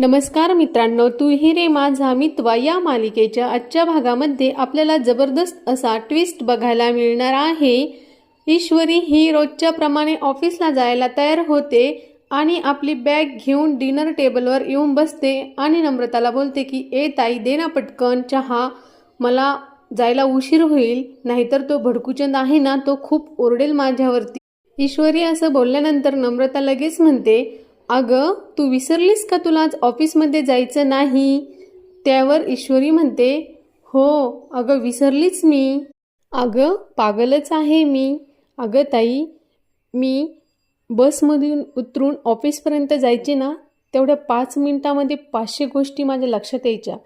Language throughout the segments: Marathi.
नमस्कार मित्रांनो तू ही रे माझा मितवा या मालिकेच्या आजच्या भागामध्ये आपल्याला जबरदस्त असा ट्विस्ट बघायला मिळणार आहे. ईश्वरी ही रोजच्या प्रमाणे ऑफिसला जायला तयार होते आणि आपली बॅग घेऊन डिनर टेबलवर येऊन बसते आणि नम्रताला बोलते की ए ताई दे ना पटकन चहा. मला जायला उशीर होईल नाहीतर तो भडकूचंद आहे ना तो खूप ओरडेल माझ्यावरती. ईश्वरी असं बोलल्यानंतर नम्रता लगेच म्हणते अगं तू विसरलीस का तुला आज ऑफिसमध्ये जायचं नाही? त्यावर ईश्वरी म्हणते हो अगं विसरलीच मी. अगं पागलच आहे मी. अगं ताई मी बसमधून उतरून ऑफिसपर्यंत जायचे ना तेवढ्या पाच मिनटामध्ये पाचशे गोष्टी माझ्या लक्षात यायच्या.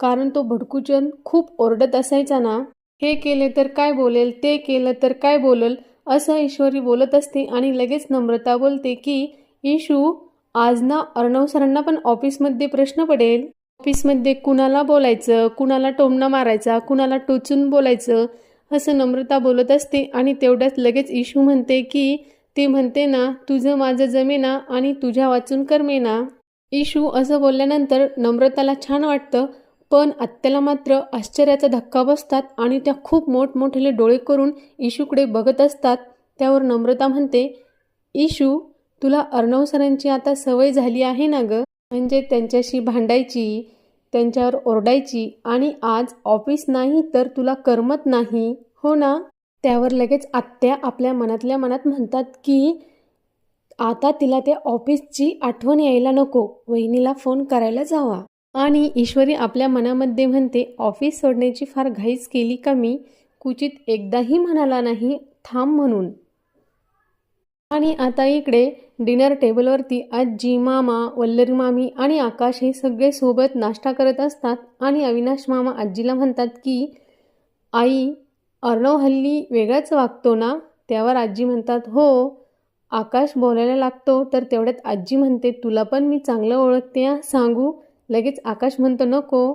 कारण तो भडकूचन खूप ओरडत असायचा ना. हे केले तर काय बोलेल? ते केलं तर काय बोलेल? असं ईश्वरी बोलत असते आणि लगेच नम्रता बोलते की इशू आज ना अर्णव सरांना पण ऑफिसमध्ये प्रश्न पडेल. ऑफिसमध्ये कुणाला बोलायचं कुणाला टोमणा मारायचा कुणाला टोचून बोलायचं असं नम्रता बोलत असते आणि तेवढ्यात लगेच इशू म्हणते की ती म्हणते ना तुझं माझं जमेना आणि तुझ्या वाचून करमेना. इशू असं बोलल्यानंतर नम्रताला छान वाटतं पण आत्याला मात्र आश्चर्याचा धक्का बसतात आणि त्या खूप मोठमोठेले डोळे करून इशूकडे बघत असतात. त्यावर नम्रता म्हणते इशू तुला अर्णव सरांची आता सवय झाली आहे ना गं? म्हणजे त्यांच्याशी भांडायची त्यांच्यावर ओरडायची आणि आज ऑफिस नाही तर तुला करमत नाही हो ना? त्यावर लगेच आत्या आपल्या मनातल्या मनात म्हणतात की आता तिला त्या ऑफिसची आठवण यायला नको वहिनीला फोन करायला जावा. आणि ईश्वरी आपल्या मनामध्ये म्हणते ऑफिस सोडण्याची फार घाईच केली का मी? कुचित एकदाही म्हणाला नाही थांब म्हणून. आणि आता इकडे डिनर टेबलवरती आजी मामा वल्लरी मामी आणि आकाश हे सगळे सोबत नाश्ता करत असतात आणि अविनाश मामा आजीला म्हणतात की आई अर्णव हल्ली वेगळाच वागतो ना? त्यावर आजी म्हणतात हो आकाश बोलायला लागतो तर तेवढ्यात आजी म्हणते तुला पण मी चांगलं ओळखते सांगू. लगेच आकाश म्हणतो नको.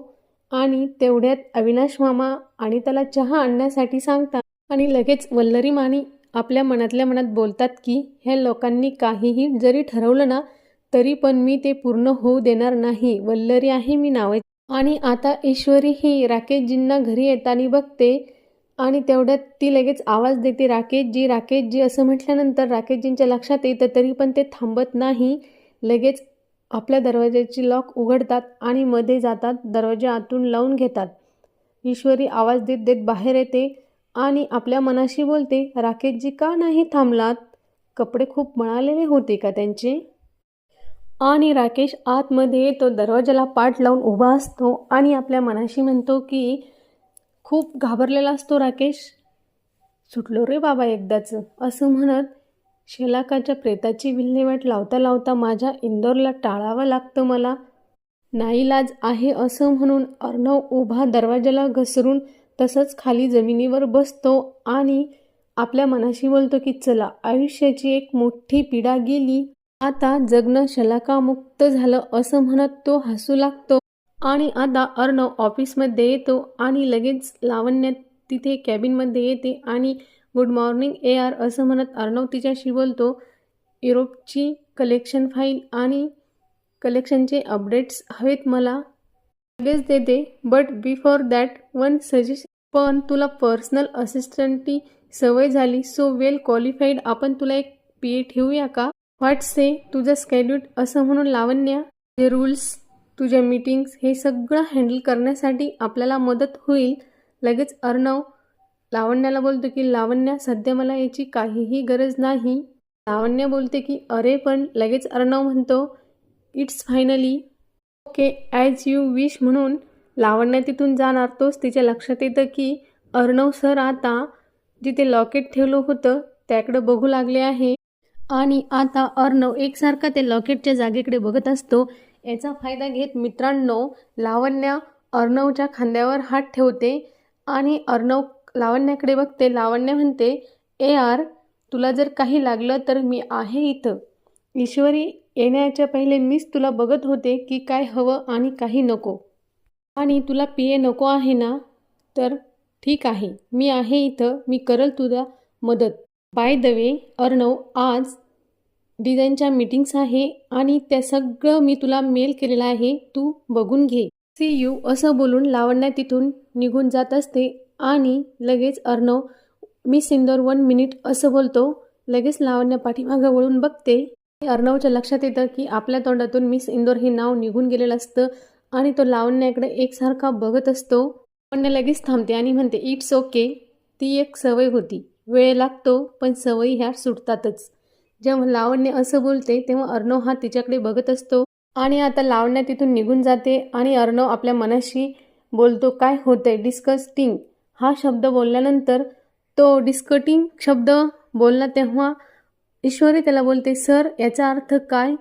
आणि तेवढ्यात अविनाश मामा आणि त्याला चहा आणण्यासाठी सांगतात आणि लगेच वल्लरी मानी आपल्या मनातल्या मनात बोलतात की ह्या लोकांनी काहीही जरी ठरवलं ना तरी पण मी ते पूर्ण होऊ देणार नाही. वल्लरी आहे मी नाव आणि आता ईश्वरी ही राकेशजींना घरी येताना बघते आणि तेवढ्यात ती लगेच आवाज देते राकेशजी राकेशजी असं म्हटल्यानंतर राकेशजींच्या लक्षात येतं तरी पण ते थांबत नाही. लगेच आपल्या दरवाज्याची लॉक उघडतात आणि मध्ये जातात दरवाजा आतून लावून घेतात. ईश्वरी आवाज देत देत बाहेर येते. आणि आपल्या मनाशी बोलते राकेशजी का नाही थांबलात? कपडे खूप मळालेले होते का त्यांचे? आणि राकेश आतमध्ये येतो दरवाजाला पाठ लावून उभा असतो आणि आपल्या मनाशी म्हणतो की खूप घाबरलेला असतो राकेश. सुटलो रे बाबा एकदाचं असं म्हणत शेलाकाच्या प्रेताची विल्हेवाट लावता लावता माझ्या इंदोरला टाळावं लागतं मला. नाईलाज आहे असं म्हणून अर्णव उभा दरवाजाला घसरून तसंच खाली जमिनीवर बसतो आणि आपल्या मनाशी बोलतो की चला आयुष्याची एक मोठी पिढा गेली. आता जगणं शलाकामुक्त झालं असं म्हणत तो हसू लागतो आणि आता अर्णव ऑफिसमध्ये येतो आणि लगेच लावण्य तिथे कॅबिनमध्ये येते आणि गुड मॉर्निंग ए आर असं म्हणत अर्णव तिच्याशी बोलतो. युरोपची कलेक्शन फाईल आणि कलेक्शनचे अपडेट्स हवेत मला. लगेच देते but before that one suggest पण तुला पर्सनल असिस्टंटची सवय झाली सो वेल क्वालिफाईड आपण तुला एक पी ए ठेवूया का? व्हॉट से तुझं स्केड्यूल असं म्हणून लावण्या. जे रूल्स तुझ्या मीटिंग्स हे सगळं हँडल करण्यासाठी आपल्याला मदत होईल. लगेच अर्णव लावण्याला बोलतो की लावण्या सध्या मला याची काहीही गरज नाही. लावण्या बोलते की अरे पण लगेच अर्णव म्हणतो it's finally okay as you wish म्हणून लावण्या तिथून जाणार तोच तिच्या लक्षात येतं की अर्णव सर आता जिथे लॉकेट ठेवलं होतं त्याकडं बघू लागले आहे. आणि आता अर्णव एकसारखा ते लॉकेटच्या जागेकडे बघत असतो. याचा फायदा घेत मित्रांनो लावण्या अर्णवच्या खांद्यावर हात ठेवते. आणि अर्णव लावण्याकडे बघते. लावण्य म्हणते ए आर तुला जर काही लागलं तर मी आहे इथं. ईश्वरी येण्याच्या पहिले मीच तुला बघत होते की काय हवं आणि काही नको. आणि तुला पी ए नको आहे ना? तर ठीक आहे मी आहे इथं मी करल तुला मदत. बाय द वे अर्णव आज डिझाईनच्या मीटिंग्स आहे आणि त्या सगळं मी तुला मेल केलेलं आहे तू बघून घे. सी यू असं बोलून लावण्या तिथून निघून जात असते आणि लगेच अर्णव मी सिंदोर वन मिनिट असं बोलतो लगेच लावण्या पाठीमागं वळून बघते. अर्णवच्या लक्षात येतं की आपल्या तोंडातून मिस इंदोर हे नाव निघून गेलेलं असतं आणि तो लावण्याकडे एकसारखा बघत असतो. पण लगेच थांबते आणि म्हणते इट्स ओके ती एक सवय होती. वेळ लागतो पण सवयी ह्या सुटतातच. जेव्हा लावण्य असं बोलते तेव्हा अर्णव हा तिच्याकडे बघत असतो आणि आता लावण्या तिथून निघून जाते आणि अर्णव आपल्या मनाशी बोलतो काय होतंय? डिस्कस्टिंग हा शब्द बोलल्यानंतर तो डिस्कटिंग शब्द बोलला तेव्हा ईश्वरी त्याला बोलते सर याचा अर्थ काय?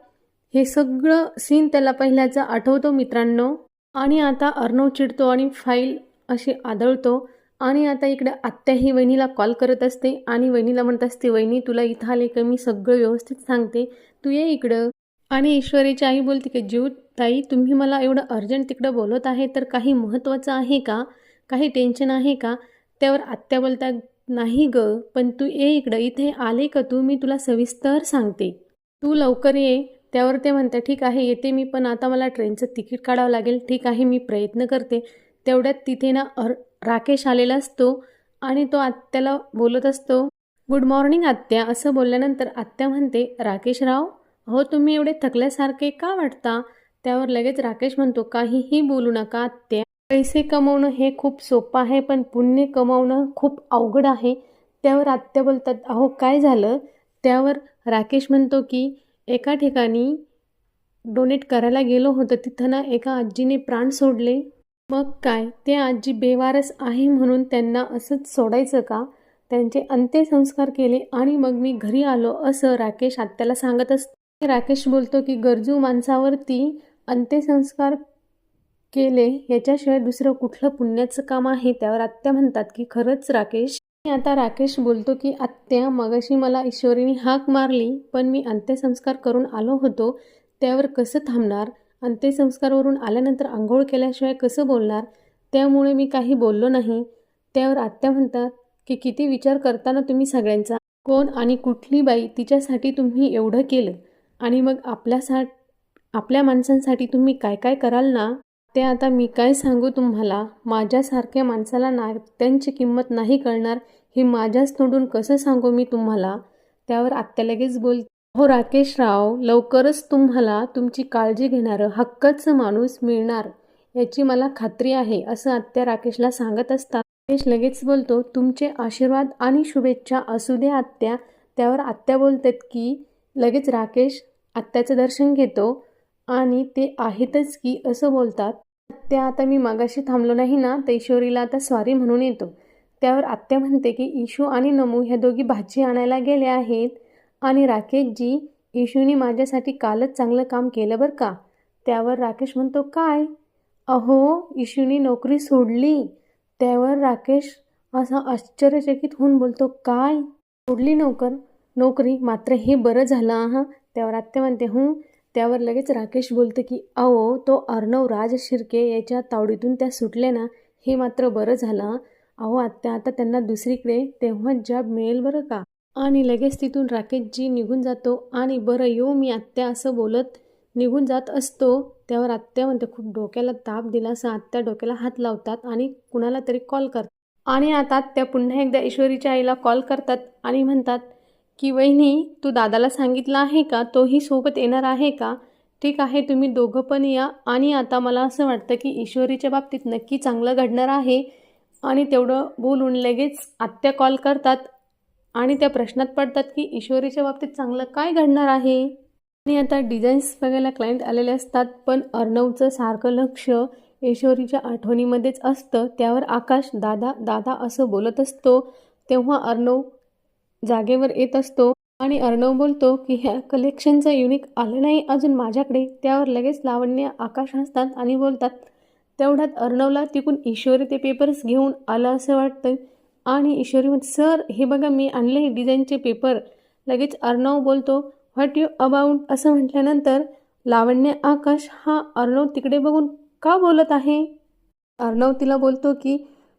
हे सगळं सीन त्याला पहिल्याचा आठवतो मित्रांनो. आणि आता अर्णव चिडतो आणि फाईल अशी आदळतो. आणि आता इकडे आत्या ही वहिनीला कॉल करत असते. आणि वहिनीला म्हणत असते वहिनी तुला इथं आले का मी सगळं व्यवस्थित सांगते. तू ये इकडं. आणि ईश्वरीची आई बोलते की जीव ताई तुम्ही मला एवढं अर्जंट तिकडं बोलत आहे तर काही महत्त्वाचं आहे का? काही टेन्शन आहे का? त्यावर आत्या बोलतात नाही ग पण तू ये इकडं. इथे आले का तू? मी तुला सविस्तर सांगते. तू लवकर ये. त्यावर ते म्हणते ठीक आहे येते मी पण आता मला ट्रेनचं तिकीट काढावं लागेल. ठीक आहे मी प्रयत्न करते. तेवढ्यात तिथे ना अर राकेश आलेला असतो आणि तो आत्याला बोलत असतो गुड मॉर्निंग आत्या. असं बोलल्यानंतर आत्या म्हणते राकेशराव हो तुम्ही एवढे थकल्यासारखे का वाटता? त्यावर लगेच राकेश म्हणतो काहीही बोलू नका आत्या. पैसे कमवणं हे खूप सोपं आहे पण पुण्य कमवणं खूप अवघड आहे. त्यावर आत्या बोलतात अहो काय झालं? त्यावर राकेश म्हणतो की एका ठिकाणी डोनेट करायला गेलो होतं. तिथं ना एका आजीने प्राण सोडले. मग काय? ते आजी बेवारस आहे म्हणून त्यांना असंच सोडायचं का? त्यांचे अंत्यसंस्कार केले आणि मग मी घरी आलो असं राकेश आत्याला सांगत असते. राकेश बोलतो की गरजू माणसावरती अंत्यसंस्कार केले याच्याशिवाय दुसरं कुठलं पुण्याचं काम आहे? त्यावर आत्या म्हणतात की खरंच राकेश. मी आता राकेश बोलतो की आत्या मगाशी मला ईश्वरीने हाक मारली पण मी अंत्यसंस्कार करून आलो होतो. त्यावर कसं थांबणार? अंत्यसंस्कारवरून आल्यानंतर आंघोळ केल्याशिवाय कसं बोलणार? त्यामुळे मी काही बोललो नाही. त्यावर आत्या म्हणतात की किती विचार करताना तुम्ही सगळ्यांचा कोण आणि कुठली बाई तिच्यासाठी तुम्ही एवढं केलं? आणि मग आपल्यासा आपल्या माणसांसाठी तुम्ही काय काय कराल ना? ते आता मी काय सांगू तुम्हाला? माझ्यासारख्या माणसाला नात्यांची किंमत नाही कळणार हे माझ्याच तोंडून कसं सांगू मी तुम्हाला? त्यावर आत्या लगेच बोल हो राकेश राव लवकरच तुम्हाला तुमची काळजी घेणारं हक्काचं माणूस मिळणार याची मला खात्री आहे असं आत्या राकेशला सांगत असतात राकेश लगेच बोलतो तुमचे आशीर्वाद आणि शुभेच्छा असू दे आत्या. त्यावर आत्या बोलतात की लगेच राकेश आत्याचं दर्शन घेतो आणि ते आहेतच की असं बोलतात. त्या आता मी मागाशी थांबलो नाही ना तर ईश्वरीला आता स्वारी म्हणून येतो. त्यावर आत्या म्हणते की इशू आणि नमू ह्या दोघी भाजी आणायला गेल्या आहेत आणि राकेशजी इशूने माझ्यासाठी कालच चांगलं काम केलं बरं का? त्यावर राकेश म्हणतो काय? अहो ईशूनी नोकरी सोडली. त्यावर राकेश असा आश्चर्यचकित होऊन बोलतो काय? सोडली नोकर? नोकरी? मात्र हे बरं झालं हां त्यावर आत्या म्हणते हूं त्यावर लगेच राकेश बोलते की अहो तो अर्णव राज शिर्के याच्या तावडीतून त्या सुटल्या ना हे मात्र बरं झालं. अहो आत्या आता त्यांना दुसरीकडे तेव्हा जॉब मिळेल बरं का? आणि लगेच तिथून राकेशजी निघून जातो आणि बरं येऊ मी आत्या असं बोलत निघून जात असतो. त्यावर आत्या म्हणते खूप डोक्याला ताप दिला असं आत्या डोक्याला हात लावतात आणि कुणाला तरी कॉल करतात. आणि आता त्या पुन्हा एकदा ईश्वरीच्या आईला कॉल करतात आणि म्हणतात की वहिनी तू दादाला सांगितलं आहे का? तोही सोबत येणार आहे का? ठीक आहे तुम्ही दोघं पण या. आणि आता मला असं वाटतं की ईश्वरीच्या बाबतीत नक्की चांगलं घडणार आहे. आणि तेवढं बोलून लगेच आत्या कॉल करतात. आणि त्या प्रश्नात पडतात की ईश्वरीच्या बाबतीत चांगलं काय घडणार आहे? आणि आता डिझाईन्स बघायला क्लायंट आलेले असतात पण अर्णवचं सारखं लक्ष ईश्वरीच्या आठवणीमध्येच असतं. त्यावर आकाश दादा दादा असं बोलत असतो. तेव्हा अर्णव जागेवर येत असतो आणि अर्णव बोलतो की ह्या कलेक्शनचं युनिक आलं नाही अजून माझ्याकडे. त्यावर लगेच लावण्य आकाश हसतात आणि बोलतात तेवढ्यात अर्णवला तिकून ईश्वरी ते पेपर्स घेऊन आलं असं वाटतं आणि ईश्वरी म्हणते सर हे बघा मी आणले डिझाईनचे पेपर लगेच अर्णव बोलतो व्हॉट यू अबाउट असं म्हटल्यानंतर लावण्य आकाश हा अर्णव तिकडे बघून का बोलत आहे? अर्णव तिला बोलतो की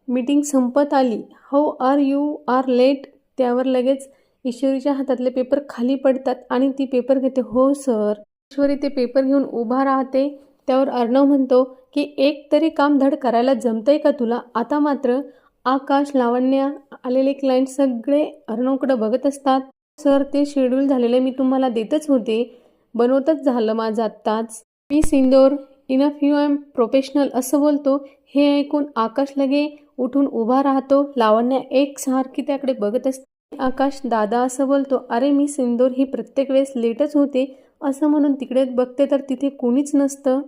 मीटिंग संपत आली. How are you are late त्यावर लगेच ईश्वरीच्या हातातले पेपर खाली पडतात आणि ती पेपर घेते हो सर. ईश्वरी ते पेपर घेऊन उभा राहते. त्यावर अर्णव म्हणतो की एक तरी काम धड करायला जमतंय का तुला? आता मात्र आकाश लावण्य आलेले क्लायंट सगळे अर्णवकडं बघत असतात. सर ते शेड्यूल झालेले मी तुम्हाला देतच होते. बनवतच झालं माझं आत्ताच. मी सिंदोर इनफ यू एम प्रोफेशनल असं बोलतो. हे ऐकून आकाश लगे उठून उभा राहतो. लावण्या एक सारखी त्याकडे बघत असते. आकाश दादा असं बोलतो अरे मी सिंदूर ही प्रत्येक वेळेस लेटच होते असं म्हणून तिकडे बघते तर तिथे कोणीच नसतं.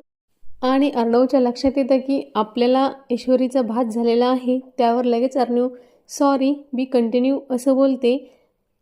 आणि अर्णवच्या लक्षात येतं की आपल्याला ईश्वरीचा भात झालेला आहे त्यावर लगेच अर्णव सॉरी बी कंटिन्यू असं बोलते.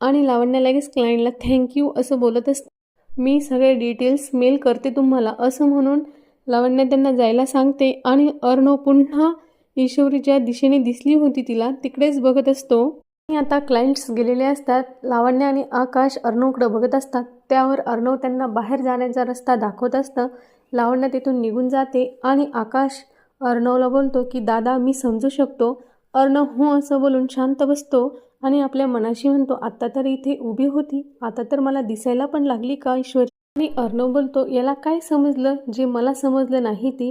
आणि लावण्या लगेच क्लायंटला थँक्यू असं बोलत असते. मी सगळे डिटेल्स मेल करते तुम्हाला असं म्हणून लावण्या त्यांना जायला सांगते. आणि अर्णव पुन्हा ईश्वरी ज्या दिशेने दिसली होती तिला तिकडेच बघत असतो. आता क्लायंट्स गेलेले असतात लावण्य आणि आकाश अर्णवकडं बघत असतात. त्यावर अर्णव त्यांना बाहेर जाण्याचा रस्ता दाखवत असतं. लावण्य तिथून निघून जाते आणि आकाश अर्णवला बोलतो की दादा मी समजू शकतो. अर्णव हो असं बोलून शांत बसतो आणि आपल्या मनाशी म्हणतो आत्ता तर इथे उभी होती. आता तर मला दिसायला पण लागली का ईश्वरी? आणि अर्णव बोलतो याला काय समजलं? जे मला समजलं नाही ती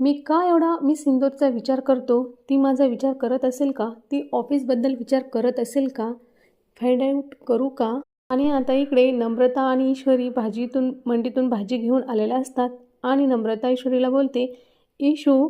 मी का एवढा मी सिंदूरचा विचार करतो? ती माझा विचार करत असेल का? ती ऑफिसबद्दल विचार करत असेल का? फाइंड आऊट करू का? आणि आता इकडे नम्रता आणि ईश्वरी भाजीतून मंडीतून भाजी घेऊन आलेल्या असतात. आणि नम्रता ईश्वरीला बोलते ईशू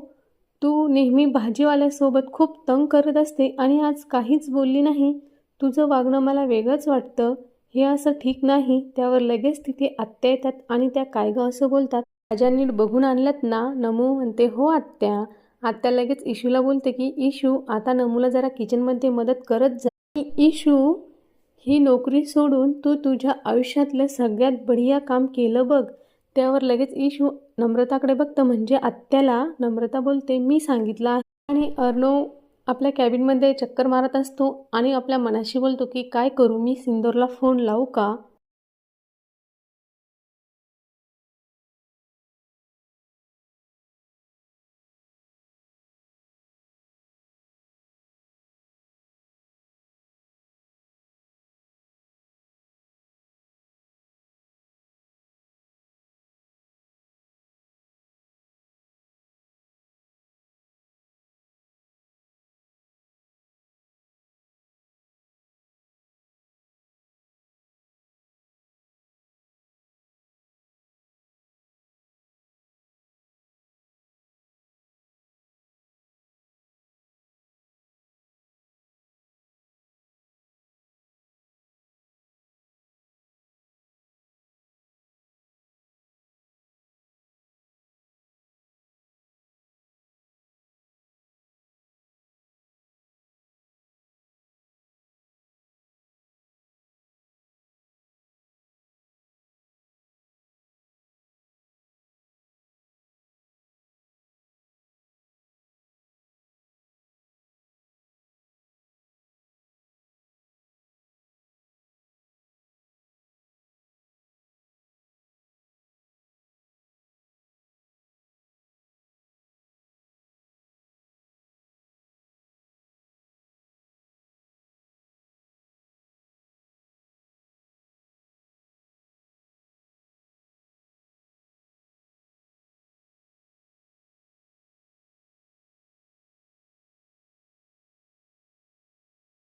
तू नेहमी भाजीवाल्यासोबत खूप तंग करत असते आणि आज काहीच बोलली नाही. तुझं वागणं मला वेगळंच वाटतं. हे असं ठीक नाही. त्यावर लगेच तिथे आत्या येतात आणि त्या काय गं असं बोलतात. भाज्या नीट बघून आणल्यात ना नमू म्हणते हो आत्या. आत्या लगेच इशूला बोलते की इशू आता नमूला जरा किचनमध्ये मदत करत जा. इशू ही नोकरी सोडून तू तुझ्या आयुष्यातलं सगळ्यात बढिया काम केलं बघ. त्यावर लगेच इशू नम्रताकडे बघतं म्हणजे आत्याला नम्रता बोलते मी सांगितलं आणि अर्णव आपल्या कॅबिनमध्ये चक्कर मारत असतो आणि आपल्या मनाशी बोलतो की काय करू मी सिंदोरला फोन लावू का?